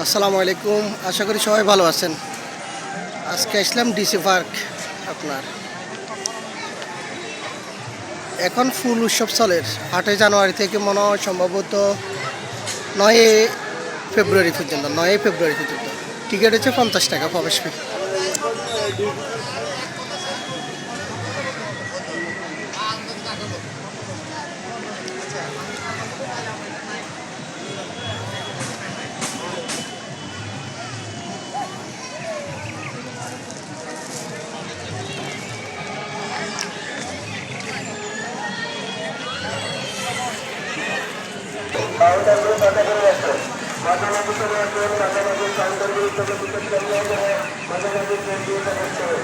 আসসালামু আলাইকুম। আশা করি সবাই ভালো আছেন। আজকে আসলাম ডিসি পার্ক আপনার। এখন ফুল উৎসব চলে। আটই জানুয়ারি থেকে মনে হয় সম্ভবত নয় ফেব্রুয়ারি পর্যন্ত নয় ফেব্রুয়ারি পর্যন্ত। টিকিট হচ্ছে পঞ্চাশ টাকা প্রবেশ ফি বাউন্ডারগুলো তাদের করে আসবে মাঝে মাঝে চলে আসবে মাঝে মাঝে কাউন্টারগুলো তাদের টিকিট কমিয়ে আসবে মাঝে মাঝে ট্রেন দিয়ে তাদের চলে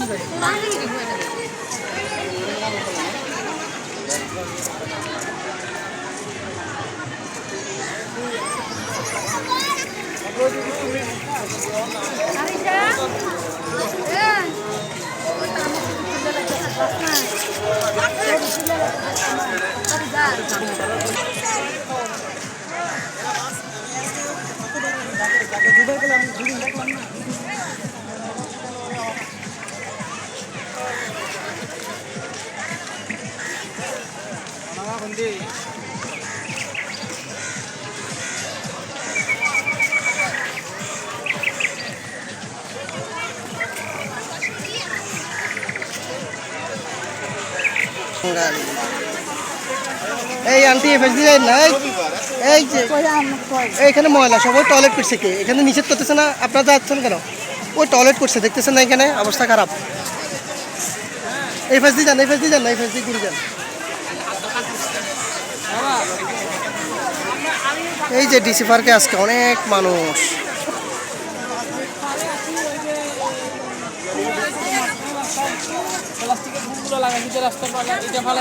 মানে Terima kasih. এই আন্টি এফএস দিয়ে না, এই- যে, এইখানে ময়লা সবাই টয়লেট করছে কি? এখানে নিষেধ করতেছে না, আপনারা যাচ্ছেন কেন? ওই টয়লেট করছে, দেখতেছেন না এখানে? অবস্থা খারাপ। এই ফেস দিয়ে যান, এই ফেস দিয়ে যান না এই ফেস দিয়ে যান। এই যে ডিসি পার্কে আজকে অনেক মানুষ। প্লাস্টিকের ফুলগুলো লাগাই রাস্তা এটা ভালো